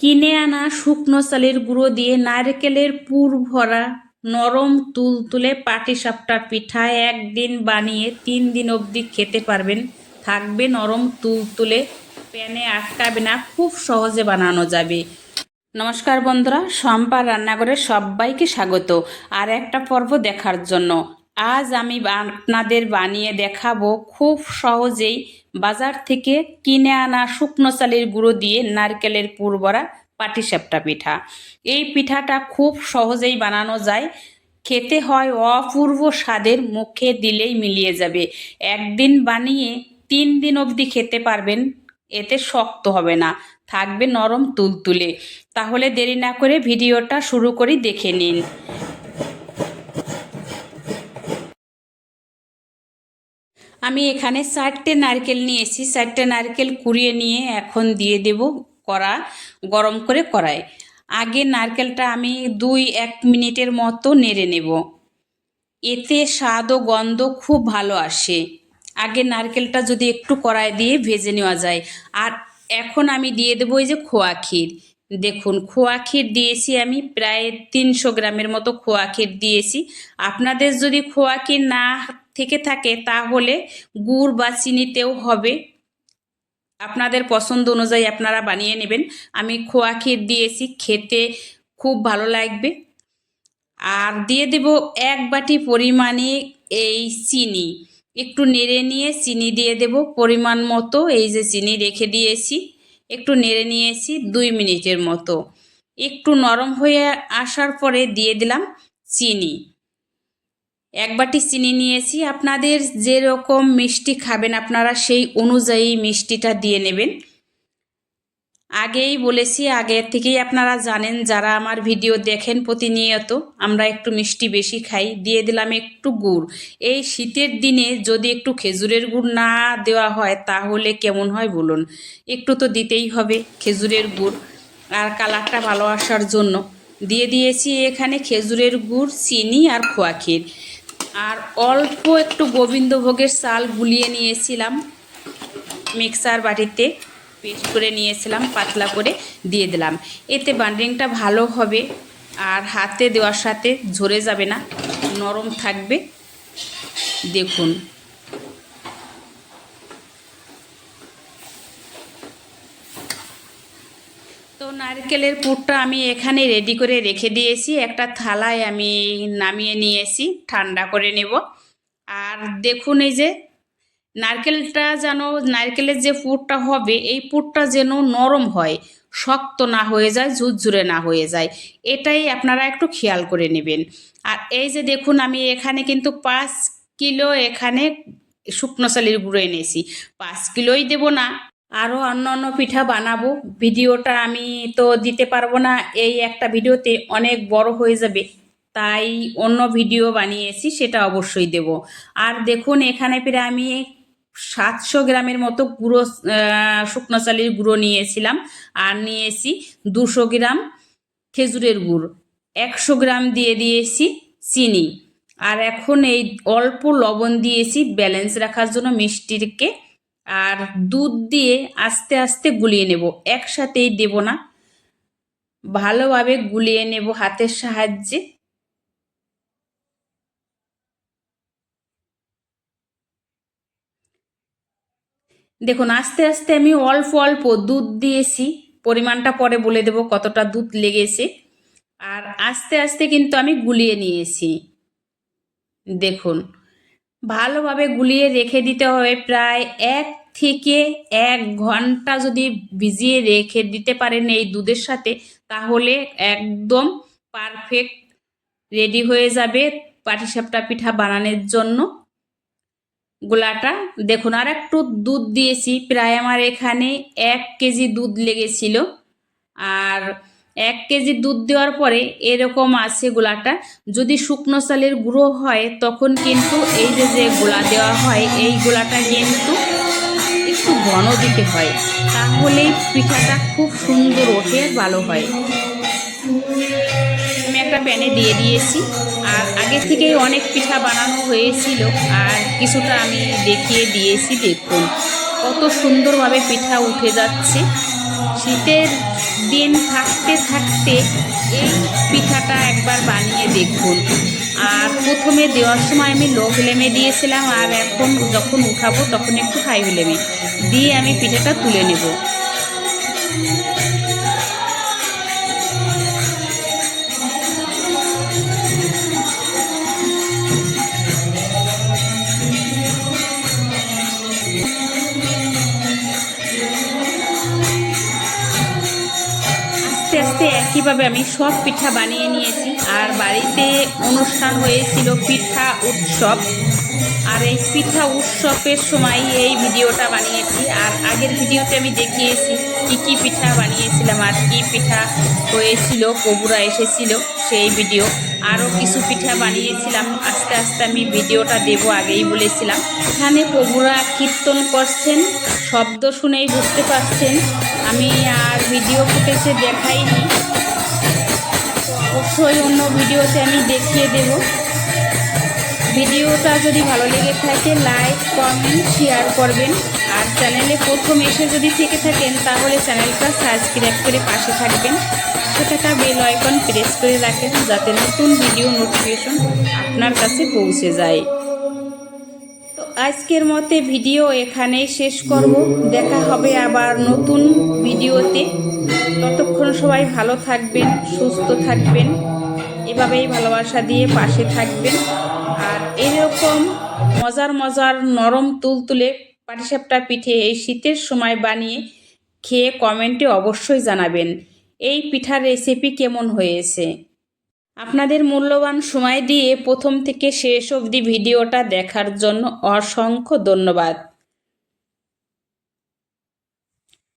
কিনে আনা শুকনো চালের গুঁড়ো দিয়ে নারকেলের পুর ভরা নরম তুল তুলতুলে পাটিসাপটা পিঠা একদিন বানিয়ে তিন দিন অবধি খেতে পারবেন। থাকবে নরম তুল তুলে, প্যানে আটকাবে না, খুব সহজে বানানো যাবে। নমস্কার বন্ধুরা, সম্পার রান্নাঘরে সবাইকে স্বাগত। আর একটা পর্ব দেখার জন্য। আজ আমি আপনাদের বানিয়ে দেখাবো খুব সহজেই বাজার থেকে কিনে আনা শুকনো চালের গুঁড়ো দিয়ে নারকেলের পুর ভরা পাটিসাপটা পিঠা। এই পিঠাটা খুব সহজেই বানানো যায়। খেতে হয় অপূর্ব স্বাদের, মুখে দিলেই মিলিয়ে যাবে। একদিন বানিয়ে তিন দিন অবধি খেতে পারবেন, এতে শক্ত হবে না, থাকবে নরম তুলতুলে। তাহলে দেরি না করে ভিডিওটা শুরু করি, দেখে নিন। আমি এখানে চারটে নারকেল নিয়েছি, চারটে নারকেল কুড়িয়ে নিয়ে এখন দিয়ে দেব কড়া, গরম করে কড়ায় আগে নারকেলটা আমি দুই এক মিনিটের মতো নেড়ে নেব। এতে স্বাদ ও গন্ধ খুব ভালো আসে। আগে নারকেলটা যদি একটু কড়ায় দিয়ে ভেজে নেওয়া যায়। আর এখন আমি দিয়ে দেবো এই যে খোয়া ক্ষীর। দেখুন, খোয়া ক্ষীর দিয়েছি আমি প্রায় তিনশো গ্রামের মতো খোয়া ক্ষীর দিয়েছি। আপনাদের যদি খোয়া ক্ষীর না থেকে থাকে, তাহলে গুড় বা চিনিতেও হবে। আপনাদের পছন্দ অনুযায়ী আপনারা বানিয়ে নেবেন। আমি খোয়া ক্ষীর দিয়েছি, খেতে খুব ভালো লাগবে। আর দিয়ে দেব এক বাটি পরিমাণে এই চিনি। একটু নেড়ে নিয়ে চিনি দিয়ে দেব পরিমাণ মতো। এই যে চিনি রেখে দিয়েছি, একটু নেড়ে নিয়েছি দুই মিনিটের মতো। একটু নরম হয়ে আসার পরে দিয়ে দিলাম চিনি। এক বাটি চিনি নিয়েছি। আপনাদের যেরকম মিষ্টি খাবেন, আপনারা সেই অনুযায়ী মিষ্টিটা দিয়ে নেবেন। আগেই বলেছি, আগে থেকেই আপনারা জানেন, যারা আমার ভিডিও দেখেন প্রতিনিয়ত, আমরা একটু মিষ্টি বেশি খাই, দিয়ে দিলাম একটু গুড়। এই শীতের দিনে যদি একটু খেজুরের গুড় না দেওয়া হয়, তাহলে কেমন হয় বলুন? একটু তো দিতেই হবে খেজুরের গুড়। আর কালারটা ভালো আসার জন্য দিয়ে দিয়েছি এখানে খেজুরের গুড়, চিনি আর খোয়া ক্ষীর। আর অল্প একটু গোবিন্দভোগের চাল গুলিয়ে নিয়েছিলাম মিক্সার বাটিতে, পেস্ট করে নিয়েছিলাম, পাতলা করে দিয়ে দিলাম। এতে বান্ডিংটা ভালো হবে আর হাতে দেওয়ার সাথে ঝরে যাবে না, নরম থাকবে। দেখুন। নারকেলের পুরটা আমি এখানে রেডি করে রেখে দিয়েছি। একটা থালায় আমি নামিয়ে নিয়েছি, ঠান্ডা করে নেব। আর দেখুন এই যে, নারকেলটা যেন, নারকেলের যে পুরটা হবে, এই পুরটা যেন নরম হয়, শক্ত না হয়ে যায়, ঝুরঝুরে না হয়ে যায়। এটাই আপনারা একটু খেয়াল করে নেবেন। আর এই যে দেখুন, আমি এখানে কিন্তু পাঁচ কিলো এখানে শুকনো চালের গুঁড়ো এনেছি। পাঁচ কিলোই দেবো না আরও অন্য অন্য পিঠা বানাবো। ভিডিওটা আমি তো দিতে পারব না, এই একটা ভিডিওতে অনেক বড় হয়ে যাবে। তাই অন্য ভিডিও বানিয়েছি, সেটা অবশ্যই দেব। আর দেখুন, এখানে প্রায় আমি সাতশো গ্রামের মতো গুঁড়ো শুকনো চালের গুঁড়ো নিয়েছিলাম আর নিয়েছি দুশো গ্রাম খেজুরের গুড়, একশো গ্রাম দিয়ে দিয়েছি চিনি। আর এখন এই অল্প লবণ দিয়েছি ব্যালেন্স রাখার জন্য মিষ্টিকে আর দুধ দিয়ে আস্তে আস্তে গুলিয়ে নেব। একসাথেই দেব না। ভালোভাবে গুলিয়ে নেব হাতের সাহায্যে। দেখুন, আস্তে আস্তে আমি অল্প অল্প দুধ দিয়েছি। পরিমাণটা পরে বলে দেব কতটা দুধ লেগেছে। আর আস্তে আস্তে কিন্তু আমি গুলিয়ে নিয়েছি। দেখুন, ভালোভাবে গুলিয়ে রেখে দিতে হবে প্রায় এক থেকে এক ঘণ্টা যদি ভিজিয়ে রেখে দিতে পারেন এই দুধের সাথে, তাহলে একদম পারফেক্ট রেডি হয়ে যাবে পাটিসাপটা পিঠা বানানোর জন্য। গোলাটা দেখুন, আর একটু দুধ দিয়েছি, প্রায় আমার এখানে এক কেজি দুধ লেগেছিল। আর এক কেজি দুধ দেওয়ার পরে এরকম আছে গোলাটা, যদি শুকনো চালের গুঁড়ো হয়, তখন কিন্তু এই যে যে গোলা দেওয়া হয়, এই গোলাটা কিন্তু একটু ঘন দিতে হয়, তাহলেই পিঠাটা খুব সুন্দর ওঠে ভালো হয়। আমি একটা প্যানে দিয়ে দিয়েছি, আর আগে থেকেই অনেক পিঠা বানানো হয়েছিল, আর কিছুটা আমি দেখিয়ে দিয়েছি, দেখুন কত সুন্দরভাবে পিঠা উঠে যাচ্ছে। শীতের দিন থাকতে থাকতে এই পিঠাটা একবার বানিয়ে দেখুন। আর প্রথমে দেওয়ার সময় আমি লো ফ্লেমে দিয়েছিলাম, আর এখন যখন উঠাবো তখন একটু হাই ফ্লেমে দিয়ে আমি পিঠাটা তুলে নেব। আস্তে আস্তে একইভাবে আমি সব পিঠা বানিয়ে নিয়েছি। আর বাড়িতে অনুষ্ঠান হয়েছিল পিঠা উৎসব। আর এই পিঠা উৎসবের সময় এই ভিডিওটা বানিয়েছি। আর আগের ভিডিওতে আমি দেখিয়েছি কি কি পিঠা বানিয়েছিলাম আর কি পিঠা হয়েছিল, কবুরা এসেছিল সেই ভিডিও। আরও কিছু পিঠা বানিয়েছিলাম। আস্তে আস্তে আমি ভিডিওটা দেবো আগেই বলেছিলাম। এখানে কবুরা কীর্তন করছেন, শব্দ শুনেই বুঝতে পারছেন। আমি আর ভিডিও ফুটেজে দেখাইনি। অবশ্যই অন্য ভিডিওতে আমি দেখিয়ে দেব। ভিডিওটা যদি ভালো লেগে থাকে লাইক কমেন্ট শেয়ার করবেন। আর চ্যানেলে প্রথম এসে যদি থেকে থাকেন, তাহলে চ্যানেলটা সাবস্ক্রাইব করে পাশে থাকবেন। থাকা বেল আইকন প্রেস করে রাখেন, যাতে নতুন ভিডিও নোটিফিকেশন আপনার কাছে পৌঁছে যায়। তো আজকের মতে ভিডিও এখানেই শেষ করব। দেখা হবে আবার নতুন ভিডিওতে ততক্ষণ সবাই ভালো থাকবেন, সুস্থ থাকবেন। এভাবেই ভালোবাসা দিয়ে পাশে থাকবেন। এরকম মজার মজার নরম তুলতুলে পাটিসাপটা পিঠে এই শীতের সময় বানিয়ে খেয়ে কমেন্টে অবশ্যই জানাবেন, এই পিঠার রেসিপি কেমন হয়েছে? আপনাদের মূল্যবান সময় দিয়ে প্রথম থেকে শেষ অবধি ভিডিওটা দেখার জন্য অসংখ্য ধন্যবাদ।